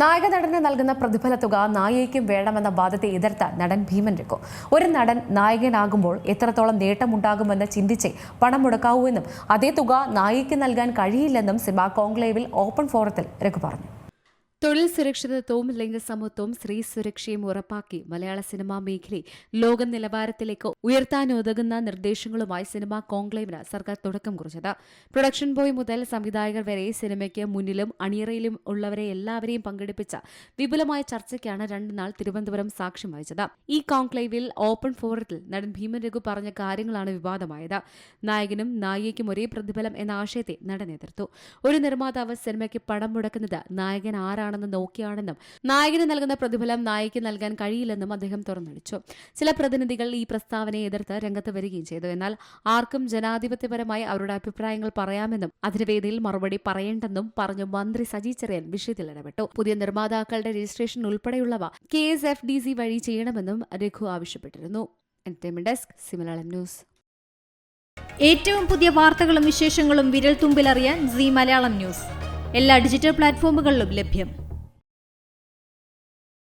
നായക നടന് നൽകുന്ന പ്രതിഫല തുക നായികയ്ക്കും വേണമെന്ന വാദത്തെ എതിർത്ത നടൻ ഭീമൻ രഘു. ഒരു നടൻ നായകനാകുമ്പോൾ എത്രത്തോളം നേട്ടമുണ്ടാകുമെന്ന് ചിന്തിച്ചേ പണം മുടക്കാവൂ എന്നും അതേ തുക നായികയ്ക്ക് നൽകാൻ കഴിയില്ലെന്നും സിബ കോൺക്ലേവിൽ ഓപ്പൺ ഫോറത്തിൽ രഘു പറഞ്ഞു. തൊഴിൽ സുരക്ഷിതത്വവും ലിംഗസമത്വവും സ്ത്രീ സുരക്ഷയും ഉറപ്പാക്കി മലയാള സിനിമാ മേഖലയെ ലോക നിലവാരത്തിലേക്ക് ഉയർത്താനുതകുന്ന നിർദ്ദേശങ്ങളുമായി സിനിമാ കോൺക്ലേവിന് സർക്കാർ തുടക്കം കുറിച്ചത്. പ്രൊഡക്ഷൻ ബോയ് മുതൽ സംവിധായകർ വരെ സിനിമയ്ക്ക് മുന്നിലും അണിയറയിലും ഉള്ളവരെ എല്ലാവരെയും പങ്കെടുപ്പിച്ച വിപുലമായ ചർച്ചയ്ക്കാണ് രണ്ട് നാൾ തിരുവനന്തപുരം സാക്ഷ്യം വഹിച്ചത്. ഈ കോൺക്ലേവിൽ ഓപ്പൺ ഫോറത്തിൽ നടൻ ഭീമൻ രഘു പറഞ്ഞ കാര്യങ്ങളാണ് വിവാദമായത്. നായകനും നായികയ്ക്കും ഒരേ പ്രതിഫലം എന്ന ആശയത്തെ നടൻ എതിർത്തു. ഒരു നിർമ്മാതാവ് സിനിമയ്ക്ക് പണം മുടക്കുന്നത് നായകൻ ആരാണെന്ന് നോക്കിയാണെന്നും നായകന് നൽകുന്ന പ്രതിഫലം നായിക്ക് നൽകാൻ കഴിയില്ലെന്നും അദ്ദേഹം തുറന്നടിച്ചു. ചില പ്രതിനിധികൾ ഈ പ്രസ്താവനയെ എതിർത്ത് രംഗത്ത് വരികയും ചെയ്തു. എന്നാൽ ആർക്കും ജനാധിപത്യപരമായി അവരുടെ അഭിപ്രായങ്ങൾ പറയാമെന്നും അതിന് വേദിയിൽ മറുപടി പറയേണ്ടെന്നും പറഞ്ഞു മന്ത്രി സജി ചെറിയൻ വിഷയത്തിൽ ഇടപെട്ടു. പുതിയ നിർമ്മാതാക്കളുടെ രജിസ്ട്രേഷൻ ഉൾപ്പെടെയുള്ളവ K S F D C വഴി ചെയ്യണമെന്നും രഘു ആവശ്യപ്പെട്ടിരുന്നു. Desk news. ഏറ്റവും പുതിയ വാർത്തകളും വിശേഷങ്ങളും വിരൽ തുമ്പിലറിയാൻ സി മലയാളം ന്യൂസ്. എല്ലാ ഡിജിറ്റൽ പ്ലാറ്റ്ഫോമുകളിലും ലഭ്യം.